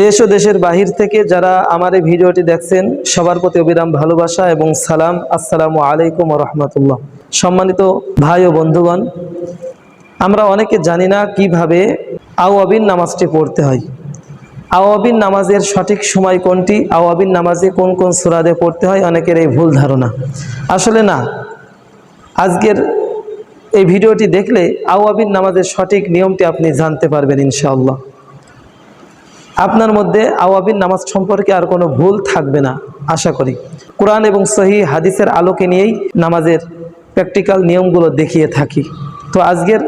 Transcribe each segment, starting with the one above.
দেশ ও দেশের বাহির থেকে যারা আমার এই ভিডিওটি দেখছেন, সবার প্রতি অবিরাম ভালোবাসা এবং সালাম। আসসালামু আলাইকুম রহমতুল্লাহ। সম্মানিত ভাই ও বন্ধুগণ, আমরা অনেকে জানি না কীভাবে আওয়াবিন নামাজটি পড়তে হয়। আওয়াবিন নামাজের সঠিক সময় কোনটি, আওয়াবিন নামাজে কোন কোন সুরাদে পড়তে হয়, অনেকের এই ভুল ধারণা। আসলে না, আজকের এই ভিডিওটি দেখলে আওয়াবিন নামাজের সঠিক নিয়মটি আপনি জানতে পারবেন ইনশাআল্লাহ। আপনার মধ্যে আওয়াবিন নামাজ সম্পর্কে আর কোনো ভুল থাকবে না, আশা করি। কোরআন এবং সহি হাদিসের আলোকে নিয়েই নামাজের প্র্যাকটিক্যাল নিয়মগুলো দেখিয়ে থাকি। তো আজকের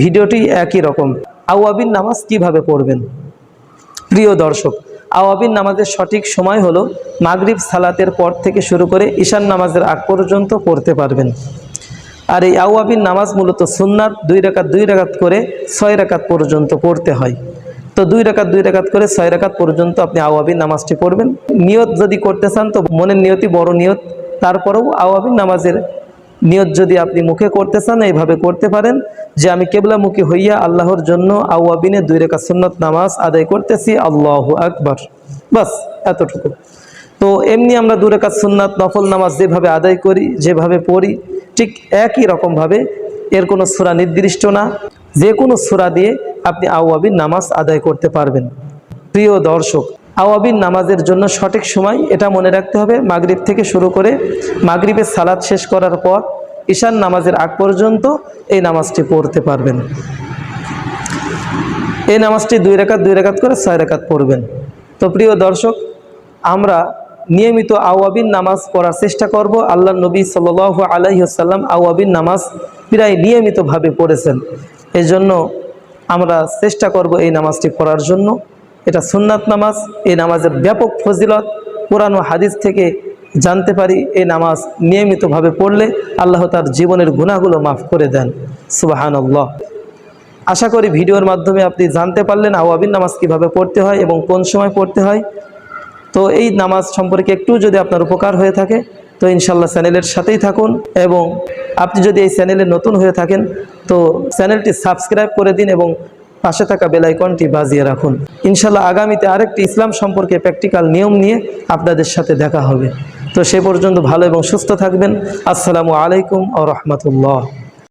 ভিডিওটি একই রকম। আওয়াবিন নামাজ কীভাবে পড়বেন? প্রিয় দর্শক, আওয়াবিন নামাজের সঠিক সময় হলো মাগরিব সালাতের পর থেকে শুরু করে ঈশান নামাজের আগ পর্যন্ত পড়তে পারবেন। আর এই আওয়াবিন নামাজ মূলত সুন্নাত দুই রাকাত দুই রাকাত করে ছয় রাকাত পর্যন্ত পড়তে হয়। তো দুই রাকাত দুই রাকাত করে ছয় রাকাত পর্যন্ত আপনি আওয়াবিন নামাজটি পড়বেন। নিয়ত যদি করতে চান তো মনের নিয়তি বড় নিয়ত। তারপরেও আওয়াবিন নামাজের নিয়ত যদি আপনি মুখে করতে চান, এইভাবে করতে পারেন যে আমি কেবলামুখী হইয়া আল্লাহর জন্য আওয়াবিনে দুই রেখা সুন্নত নামাজ আদায় করতেছি। আল্লাহ আকবার। বাস, এতটুকু। তো এমনি আমরা দু রেখা সুন্নাত, নফল নামাজ যেভাবে আদায় করি, যেভাবে পড়ি, ঠিক একই রকমভাবে এর কোনো সুরা নির্দিষ্ট না। যে কোনো সুরা দিয়ে আপনি আওয়াবিন নামাজ আদায় করতে পারবেন। প্রিয় দর্শক আওয়াবিন নামাজের জন্য সঠিক সময় এটা মনে রাখতে হবে, মাগরিব থেকে শুরু করে মাগরিবের সালাদ শেষ করার পর ঈশান নামাজের আগ পর্যন্ত এই নামাজটি পড়তে পারবেন। এই নামাজটি দুই রেখাত দুই রেখাত করে ছয় রেখাত পড়বেন। তো প্রিয় দর্শক, আমরা নিয়মিত আওয়াবিন নামাজ পড়ার চেষ্টা করব। আল্লাহ নবী সাল আলাইসাল্লাম আওয়াবিন নামাজ প্রায় নিয়মিতভাবে পড়েছেন। এই জন্য আমরা চেষ্টা করব এই নামাজটি পড়ার জন্য। এটা সুন্নাত নামাজ, এই নামাজের ব্যাপক ফজিলত। পুরানো হাদিস থেকে জানতে পারি এই নামাজ নিয়মিতভাবে পড়লে আল্লাহ তার জীবনের গুণাগুলো মাফ করে দেন। সুবাহান আল্লাহ আশা করি ভিডিওর মাধ্যমে আপনি জানতে পারলেন আওয়াবিন নামাজ কীভাবে পড়তে হয় এবং কোন সময় পড়তে হয়। তো এই নামাজ সম্পর্কে একটু যদি আপনার উপকার হয়ে থাকে তো ইনশাল্লাহ চ্যানেলের সাথেই থাকুন এবং আপনি যদি এই চ্যানেলে নতুন হয়ে থাকেন, তো চ্যানেলটি সাবস্ক্রাইব করে দিন এবং পাশে থাকা বেলাইকনটি বাজিয়ে রাখুন। ইনশাল্লাহ আগামীতে আরেকটি ইসলাম সম্পর্কে প্র্যাকটিক্যাল নিয়ম নিয়ে আপনাদের সাথে দেখা হবে। তো সে পর্যন্ত ভালো এবং সুস্থ থাকবেন। আসসালামু আলাইকুম ও রহমতুল্লাহ।